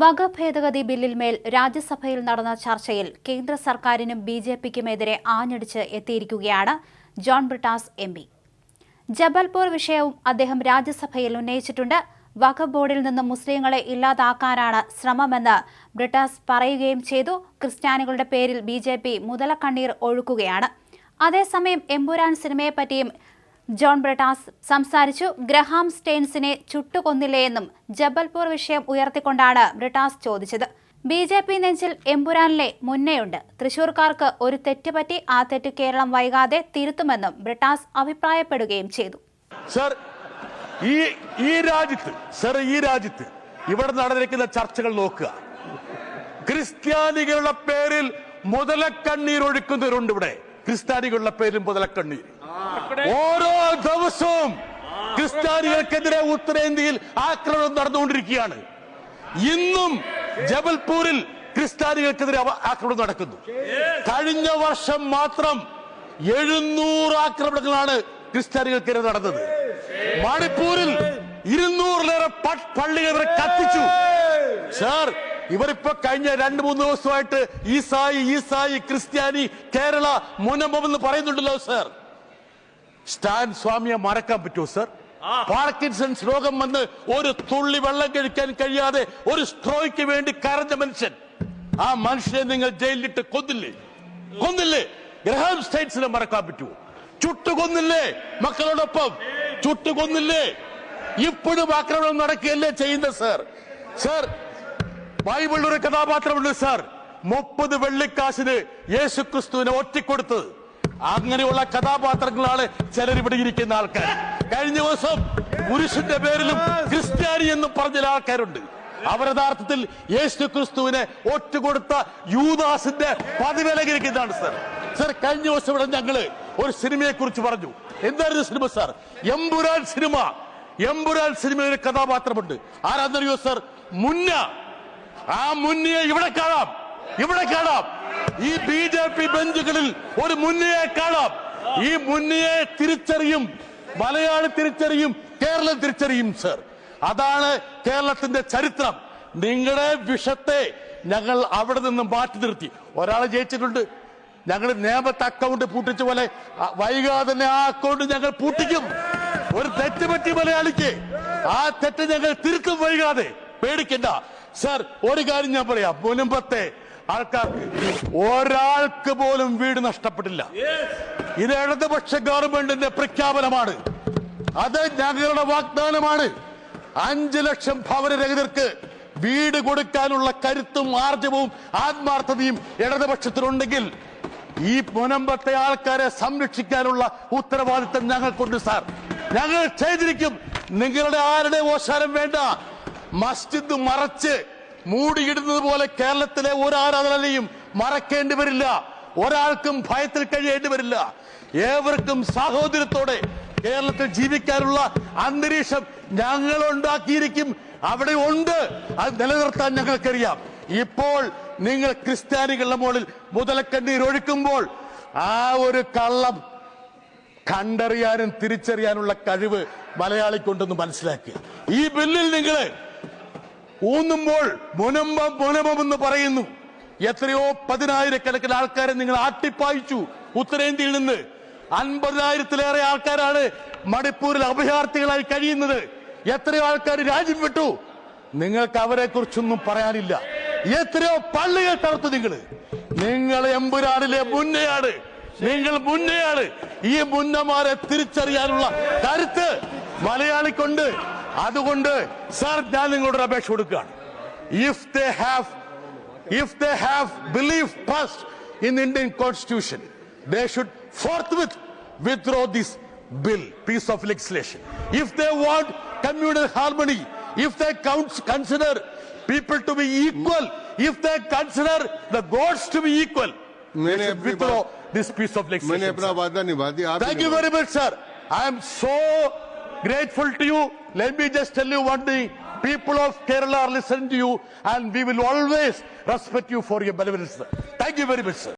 വക ഭേദഗതി ബില്ലിന്മേൽ രാജ്യസഭയിൽ നടന്ന ചർച്ചയിൽ കേന്ദ്ര സർക്കാരിനും ബി ജെ പിക്കുമെതിരെ ആഞ്ഞടിച്ച് എത്തിയിരിക്കുകയാണ് ജോൺ ബ്രിട്ടാസ് എം പി. ജബൽപൂർ വിഷയവും അദ്ദേഹം രാജ്യസഭയിൽ ഉന്നയിച്ചിട്ടുണ്ട്. വഖഫ് ബോർഡിൽ നിന്ന് മുസ്ലിങ്ങളെ ഇല്ലാതാക്കാനാണ് ശ്രമമെന്ന് ബ്രിട്ടാസ് പറയുകയും ചെയ്തു. ക്രിസ്ത്യാനികളുടെ പേരിൽ ബി ജെ പി മുതലക്കണ്ണീർ ഒഴുക്കുകയാണ്. അതേസമയം എമ്പുരാൻ സിനിമയെപ്പറ്റിയും ജോൺ ബ്രട്ടാസ് സംസാരിച്ചു. ഗ്രഹാം സ്റ്റെയിൻസിനെ ചുട്ടുകൊന്നില്ലേയെന്നും ജബൽപൂർ വിഷയം ഉയർത്തിക്കൊണ്ടാണ് ബ്രിട്ടാസ് ചോദിച്ചത്. ബി ജെ പി നെഞ്ചിൽ എമ്പുരാനിലെ മുന്നേയുണ്ട്. തൃശൂർക്കാർക്ക് ഒരു തെറ്റ് പറ്റി ആ തെറ്റ് കേരളം വൈകാതെ തിരുത്തുമെന്നും ബ്രിട്ടാസ് അഭിപ്രായപ്പെടുകയും ചെയ്തു. സർ ഈ ഈ രാജ്യത്ത് സർ ഈ രാജ്യത്ത് ഇവിടെ നടന്നിരിക്കുന്ന ചർച്ചകൾ നോക്കുക. ക്രിസ്ത്യാനികളുടെ പേരിൽ മുതലക്കണ്ണീർ ഒഴുക്കുന്നവരുണ്ട് ഇവിടെ. ക്രിസ്ത്യാനികളുടെ പേരിൽ മുതലക്കണ്ണീർ ഓരോ ദിവസവും ക്രിസ്ത്യാനികൾക്കെതിരെ ഉത്തരേന്ത്യയിൽ ആക്രമണം നടന്നുകൊണ്ടിരിക്കുകയാണ്. ഇന്നും ജബൽപൂരിൽ ക്രിസ്ത്യാനികൾക്കെതിരെ ആക്രമണം നടക്കുന്നു. കഴിഞ്ഞ വർഷം മാത്രം എഴുന്നൂറ് ആക്രമണങ്ങളാണ് ക്രിസ്ത്യാനികൾക്കെതിരെ നടന്നത്. മണിപ്പൂരിൽ ഇരുന്നൂറിലേറെ പള്ളികളെ കത്തിച്ചു. സാർ ഇവരിപ്പോ കഴിഞ്ഞ രണ്ട് മൂന്ന് ദിവസമായിട്ട് ഈസായി ഈസായി ക്രിസ്ത്യാനി കേരള മുനമ്പം എന്ന് പറയുന്നുണ്ടല്ലോ സാർ. സ്റ്റാൻ സ്വാമിയെ മറക്കാൻ പറ്റുമോ സർ? പാർക്കിൻസൺസ് രോഗം വന്ന് ഒരു തുള്ളി വെള്ളം കഴിക്കാൻ കഴിയാതെ ഒരു സ്ട്രോയ്ക്ക് വേണ്ടി കരഞ്ഞ മനുഷ്യൻ. ആ മനുഷ്യനെ നിങ്ങൾ ജയിലിലിട്ട് കൊന്നില്ലേ? കൊന്നില്ലേ? ഗ്രഹാം സ്റ്റേറ്റ്സിനെ മറക്കാൻ പറ്റുമോ? ചുട്ടു കൊന്നില്ലേ മക്കളോടൊപ്പം? ചുട്ടു കൊന്നില്ലേ ഇപ്പോഴും ആക്രമണം നടക്കുകയല്ലേ ചെയ്യുന്നത് സർ? സർ ബൈബിളിൽ ഒരു കഥാപാത്രമുണ്ട് സർ. മുപ്പത് വെള്ളിക്കാശിന് യേശുക്രിസ്തുവിനെ ഒറ്റിക്കൊടുത്തത്. അങ്ങനെയുള്ള കഥാപാത്രങ്ങളാണ് ചിലർ ഇവിടെ ഇരിക്കുന്ന ആൾക്കാർ. കഴിഞ്ഞ ദിവസം പുരുഷന്റെ പേരിലും ക്രിസ്ത്യാനി എന്ന് പറഞ്ഞ ആൾക്കാരുണ്ട്. അവർ യഥാർത്ഥത്തിൽ യേശു ക്രിസ്തുവിനെ ഒറ്റുകൊടുത്ത യൂദാസിന്റെ പതിവിലകരിക്കുന്നതാണ് സർ. സർ കഴിഞ്ഞ ദിവസം ഇവിടെ ഞങ്ങൾ ഒരു സിനിമയെ കുറിച്ച് പറഞ്ഞു. എന്തായിരുന്നു സിനിമ സാർ? എമ്പുരാൻ സിനിമ. എമ്പുരാൻ സിനിമയിലെ കഥാപാത്രമുണ്ട്. ആരാന്നറിയോ സർ? മുന്ന. ആ മുന്നിയെ ഇവിടെ കാണാം. ഇവിടെ കാണാം. ഈ ബി ജെ പി ബെഞ്ചുകളിൽ ഒരു മുന്നിയെ കാണാം. ഈ മുന്നിയെ തിരിച്ചറിയും മലയാളി തിരിച്ചറിയും കേരളം തിരിച്ചറിയും സർ. അതാണ് കേരളത്തിന്റെ ചരിത്രം. നിങ്ങളുടെ വിഷത്തെ ഞങ്ങൾ അവിടെ നിന്ന് മാറ്റി നിർത്തി. ഒരാളെ ജയിച്ചിട്ടുണ്ട്. ഞങ്ങൾ നിയമത്തെ അക്കൗണ്ട് പൂട്ടിച്ച പോലെ വൈകാതെ തന്നെ ആ അക്കൗണ്ട് ഞങ്ങൾ പൂട്ടിക്കും. ഒരു തെറ്റ് പറ്റി മലയാളിക്ക്. ആ തെറ്റ് ഞങ്ങൾ തിരുത്തും വൈകാതെ. പേടിക്കണ്ട. സർ ഒരു കാര്യം ഞാൻ പറയാം. മുൻപത്തെ ആൾക്കാർക്ക് ഒരാൾക്ക് പോലും വീട് നഷ്ടപ്പെട്ടില്ല. ഇത് ഇടതുപക്ഷ ഗവൺമെന്റിന്റെ പ്രഖ്യാപനമാണ്. അത് ഞങ്ങളുടെ വാഗ്ദാനമാണ്. അഞ്ചു ലക്ഷം ഭവനരഹിതർക്ക് വീട് കൊടുക്കാനുള്ള കരുത്തും ആർജവും ആത്മാർത്ഥതയും ഇടതുപക്ഷത്തിനുണ്ടെങ്കിൽ ഈ മുനമ്പത്തെ ആൾക്കാരെ സംരക്ഷിക്കാനുള്ള ഉത്തരവാദിത്തം ഞങ്ങൾക്കുണ്ട് സാർ. ഞങ്ങൾ ചെയ്തിരിക്കും. നിങ്ങളുടെ ആരുടെ ഓശാരം വേണ്ട. മസ്ജിദ് മറച്ച് മൂടിയിടുന്നത് പോലെ കേരളത്തിലെ ഒരു ആരാധനയും മറക്കേണ്ടി വരില്ല. ഒരാൾക്കും ഭയത്തിൽ കഴിയേണ്ടി വരില്ല. ഏവർക്കും സാഹോദര്യത്തോടെ കേരളത്തിൽ ജീവിക്കാനുള്ള അന്തരീക്ഷം ഞങ്ങൾ ഉണ്ടാക്കിയിരിക്കും അവിടെ ഉണ്ട്. അത് നിലനിർത്താൻ ഞങ്ങൾക്കറിയാം. ഇപ്പോൾ നിങ്ങൾ ക്രിസ്ത്യാനികളുടെ മുകളിൽ മുതലക്കണ്ണീർ ഒഴുക്കുമ്പോൾ ആ ഒരു കള്ളം കണ്ടറിയാനും തിരിച്ചറിയാനുള്ള കഴിവ് മലയാളിക്കുണ്ടെന്ന് മനസ്സിലാക്കുക. ഈ ബില്ലിൽ നിങ്ങൾ ഊന്നുമ്പോൾ മുനമ്പം മുനമ്പം എന്ന് പറയുന്നു. എത്രയോ പതിനായിരക്കണക്കിന് ആൾക്കാരെ നിങ്ങൾ ആട്ടിപ്പായിച്ചു. ഉത്തരേന്ത്യയിൽ നിന്ന് അൻപതിനായിരത്തിലേറെ ആൾക്കാരാണ് മണിപ്പൂരിൽ അഭയാർത്ഥികളായി കഴിയുന്നത്. എത്രയോ ആൾക്കാർ രാജ്യം വിട്ടു. നിങ്ങൾക്ക് അവരെ കുറിച്ചൊന്നും പറയാനില്ല. എത്രയോ പള്ളികൾ തകർത്തു നിങ്ങൾ. നിങ്ങൾ എമ്പുരാടിലെ മുന്നയാണ്. നിങ്ങൾ മുന്നയാണ്. ഈ മുന്നമാരെ തിരിച്ചറിയാനുള്ള കരുത്ത് മലയാളിക്കുണ്ട്. അതുകൊണ്ട് സാർ ഞാൻ നിങ്ങളോട് അപേക്ഷ കൊടുക്കുകയാണ് if they have if they have believe first in Indian constitution they should forth with withdraw this bill piece of legislation if want communal harmony if they consider people to be equal, if they consider the gods to be equal, they should withdraw this piece of legislation. Thank you very much, sir. I am so grateful to you. Let me just tell you one thing. People of Kerala are listening to you, and we will always respect you for your benevolence. Thank you very much, sir.